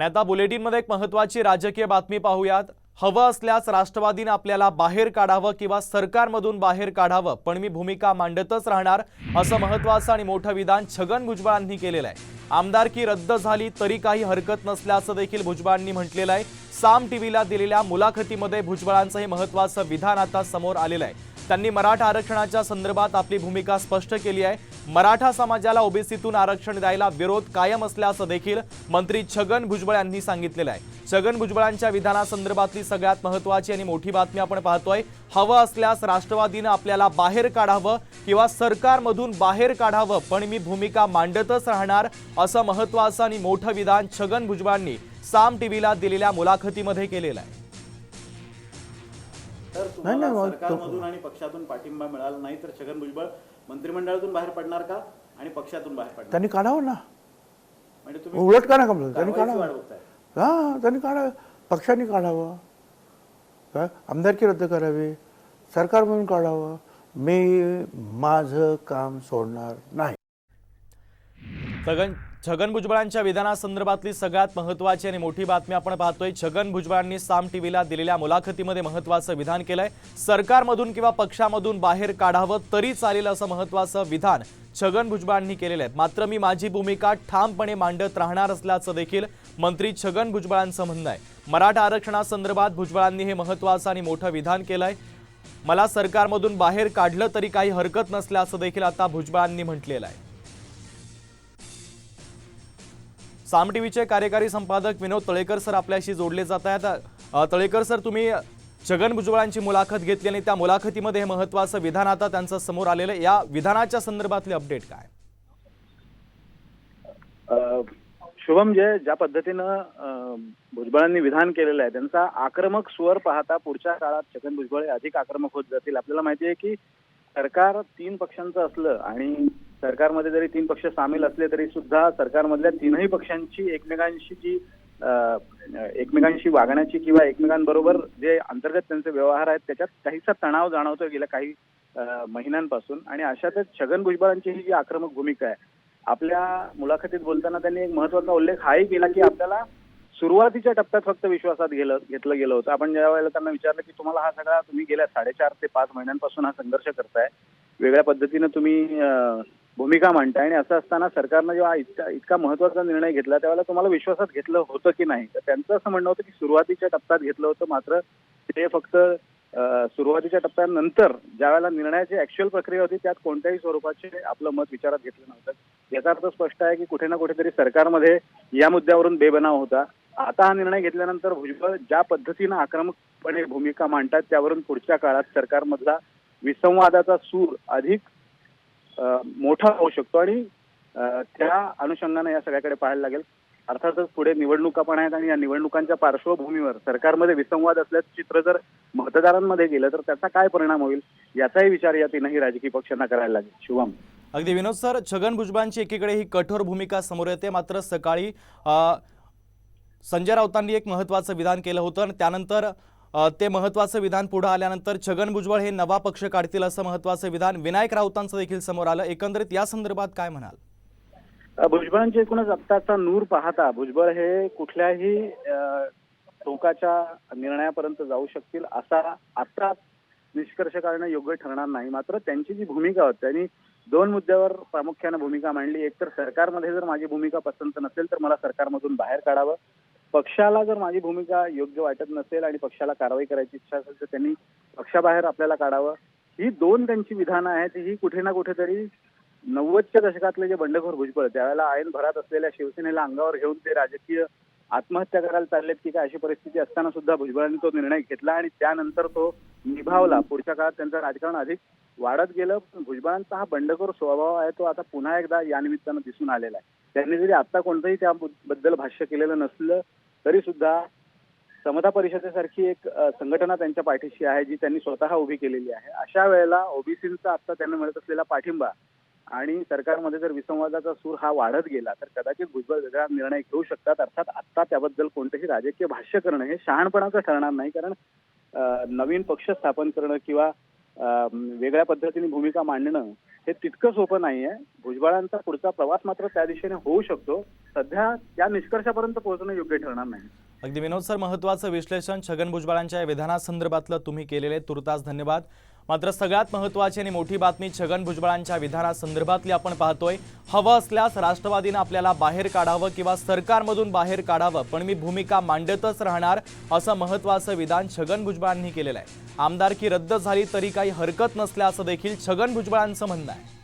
आणि आता बुलेटिनमध्ये एक महत्वाची राजकीय बातमी पाहूयात. हवं असल्यास राष्ट्रवादीनं आपल्याला बाहेर काढावं किंवा सरकारमधून बाहेर काढावं पण मी भूमिका मांडतच राहणार असं महत्वाचं आणि मोठं विधान छगन भुजबळांनी केलेलं आहे. आमदारकी रद्द झाली तरी काही हरकत नसल्याचं देखील भुजबळांनी म्हटलेलं आहे. साम टीव्हीला दिलेल्या मुलाखतीमध्ये भुजबळांचं हे महत्वाचं विधान आता समोर आलेलं आहे. त्यांनी मराठा आरक्षणाच्या संदर्भात आपली भूमिका स्पष्ट केली आहे. मराठा समाजाला ओबीसीतून आरक्षण द्यायला विरोध कायम असल्याचं देखील मंत्री छगन भुजबळ यांनी सांगितलेलं आहे. छगन भुजबळांच्या विधानासंदर्भातली सगळ्यात महत्वाची आणि मोठी बातमी आपण पाहतोय हवं असल्यास राष्ट्रवादीनं आपल्याला बाहेर काढावं किंवा सरकारमधून बाहेर काढावं पण मी भूमिका मांडतच राहणार असं महत्वाचं आणि मोठं विधान छगन भुजबळांनी साम टीव्हीला दिलेल्या मुलाखतीमध्ये केलेलं आहे. तर तुम्हाला सरकारमधून आणि पक्षातून पाठिंबा मिळाला नाही तर छगन भुजबळ मंत्रिमंडळातून बाहेर पडणार का? आणि पक्षातून बाहेर पडणार? त्यांनी काढावं ना. म्हणजे तुम्ही उलट का ना कमलं त्यांनी कारवाईच काढावं. हां त्यांनी काढावं पक्षाने काढावं. काय आमदारकी रद्द करावी. सरकार म्हणून काढावं. मी माझं काम सोडणार नाही. छगन छगन भुजबळांच्या विधानासंदर्भातली सगळ्यात महत्वाची आणि मोठी बातमी आपण पाहतोय. छगन भुजबळांनी साम टीव्हीला दिलेल्या मुलाखतीमध्ये महत्वाचं विधान केलंय. सरकारमधून किंवा पक्षामधून बाहेर काढावं तरी चालेल असं महत्वाचं विधान छगन भुजबळांनी केलेलं आहे. मात्र मी माझी भूमिका ठामपणे मांडत राहणार असल्याचं देखील मंत्री छगन भुजबळांचं म्हणणं आहे. मराठा आरक्षणासंदर्भात भुजबळांनी हे महत्वाचं आणि मोठं विधान केलंय. मला सरकारमधून बाहेर काढलं तरी काही हरकत नसल्याचं देखील आता भुजबळांनी म्हटलेलं आहे. साम टीव्हीचे कार्यकारी संपादक विनोद तळेकर सर आपल्याशी जोडले जात आहेत. तळेकर सर तुम्ही छगन भुजबळांची मुलाखत घेतली आणि त्या मुलाखतीमध्ये हे महत्वाचं विधान आता त्यांचं समोर आलेलं या विधानाच्या संदर्भातले अपडेट काय? शुभम जे ज्या पद्धतीनं भुजबळांनी विधान केलेलं आहे त्यांचा आक्रमक स्वर पाहता पुढच्या काळात छगन भुजबळ अधिक आक्रमक होत जातील. आपल्याला माहिती आहे की सरकार तीन पक्षांचं असलं आणि सरकारमध्ये जरी तीन पक्ष सामील असले तरी सुद्धा सरकारमधल्या तीनही पक्षांची एकमेकांशी जी एकमेकांशी वागण्याची किंवा एकमेकांबरोबर जे अंतर्गत त्यांचे व्यवहार आहेत त्याच्यात काहीसा तणाव जाणवतोय गेल्या काही महिन्यांपासून. आणि अशातच छगन भुजबळांची ही जी आक्रमक भूमिका आहे आपल्या मुलाखतीत बोलताना त्यांनी एक महत्त्वाचा उल्लेख हाही केला की आपल्याला सुरुवातीच्या टप्प्यात फक्त विश्वासात गेलं घेतलं गेलं होतं. आपण ज्या वेळेला त्यांना विचारलं की तुम्हाला हा सगळा तुम्ही गेल्या साडेचार ते पाच महिन्यांपासून हा संघर्ष करताय वेगळ्या पद्धतीनं तुम्ही भूमिका मांडताय आणि असं असताना सरकारनं जेव्हा इतका इतका महत्त्वाचा निर्णय घेतला त्यावेळेला तुम्हाला विश्वासात घेतलं होतं की नाही? तर त्यांचं असं म्हणणं होतं की सुरुवातीच्या टप्प्यात घेतलं होतं मात्र ते फक्त सुरुवातीच्या टप्प्यानंतर ज्या वेळेला निर्णयाची ऍक्च्युअल प्रक्रिया होती त्यात कोणत्याही स्वरूपाचे आपलं मत विचारात घेतलं नव्हतं. याचा अर्थ स्पष्ट आहे की कुठे ना कुठेतरी सरकारमध्ये या मुद्द्यावरून बेबनाव होता. आता हा निर्णय घेतल्यानंतर भुजबळ ज्या पद्धतीनं आक्रमकपणे भूमिका मांडतात त्यावरून पुढच्या काळात सरकारमधला विसंवादाचा सूर अधिक मोठा होऊ शकतो आणि त्या अनुषंगाने या सगळ्याकडे पाहायला लागेल. अर्थातच पुढे निवडणुका पण आहेत आणि या निवडणुकांच्या पार्श्वभूमीवर सरकारमध्ये विसंवाद असल्याचं चित्र जर मतदारांमध्ये गेलं तर त्याचा काय परिणाम होईल याचाही विचार या तीनही राजकीय पक्षांना करायला लागेल. शिवम अगदी विनोद सर छगन भुजबळांची एकीकडे ही कठोर भूमिका समोर येते. मात्र सकाळी संजय राऊतांनी एक महत्त्वाचं विधान केलं होतं आणि त्यानंतर ते महत्वाचं विधान पुढं आल्यानंतर छगन भुजबळ हे नवा पक्ष काढतील असं महत्वाचं विधान विनायक राऊतांचं देखील समोर आलं. एकंदरीत या संदर्भात काय म्हणाल? भुजबळांचे एकूणच आत्ताचा नूर पाहता भुजबळ हे कुठल्याही टोकाच्या निर्णयापर्यंत जाऊ शकतील असा आता निष्कर्ष काढणं योग्य ठरणार नाही. मात्र त्यांची जी भूमिका होती त्यांनी दोन मुद्द्यावर प्रामुख्याने भूमिका मांडली. एक तर सरकारमध्ये जर माझी भूमिका पसंत नसेल तर मला सरकारमधून बाहेर काढावं. पक्षाला जर माझी भूमिका योग्य वाटत नसेल आणि पक्षाला कारवाई करायची इच्छा असेल तर त्यांनी पक्षाबाहेर आपल्याला काढावं. ही दोन त्यांची विधानं आहेत ही कुठे ना कुठेतरी नव्वदच्या दशकातले जे बंडखोर भुजबळ त्यावेळेला आयन भरात असलेल्या शिवसेनेला अंगावर घेऊन ते राजकीय आत्महत्या करायला चाललेत की काय अशी परिस्थिती असताना सुद्धा भुजबळांनी तो निर्णय घेतला आणि त्यानंतर तो निभावला. पुढच्या काळात त्यांचं राजकारण अधिक वाढत गेलं पण भुजबळांचा हा बंडखोर स्वभाव आहे तो आता पुन्हा एकदा या निमित्तानं दिसून आलेला आहे. त्यांनी जरी आता कोणतंही त्याबद्दल भाष्य केलेलं नसलं तरी सुद्धा समता परिषदेसारखी एक संघटना त्यांच्या पाठीशी आहे जी त्यांनी स्वतः उभी केलेली आहे. अशा वेळेला ओबीसीचा आता त्यांना मिळत असलेला पाठिंबा आणि सरकारमध्ये जर विसंवादाचा सूर हा वाढत गेला तर कदाचित भुजबळ वेगळा निर्णय घेऊ शकतात. अर्थात आता त्याबद्दल कोणतेही राजकीय भाष्य करणं हे शहाणपणाचं ठरणार नाही कारण नवीन पक्ष स्थापन करणं किंवा वेगळ्या पद्धतीने भूमिका मांडणं हे तितकं सोपं नाही आहे भुजबळांचा पुढचा प्रवास मात्र त्या दिशेने होऊ शकतो. सध्या त्या निष्कर्षापर्यंत पोहोचणं योग्य ठरणार नाही. अगदी विनोद सर महत्वाचं विश्लेषण छगन भुजबळांच्या या विधानासंदर्भातलं तुम्ही केलेले तुर्तास धन्यवाद. मात्र सगळ्यात महत्वाची आणि मोठी बातमी छगन भुजबळांच्या विधानासंदर्भातली आपण पाहतोय. हवं असल्यास राष्ट्रवादीनं आपल्याला बाहेर काढावं किंवा सरकारमधून बाहेर काढावं पण मी भूमिका मांडतच राहणार असं महत्वाचं विधान छगन भुजबळांनी केलेलं आहे. आमदारकी रद्द झाली तरी काही हरकत नसल्याचं देखील छगन भुजबळांचं म्हणणं आहे.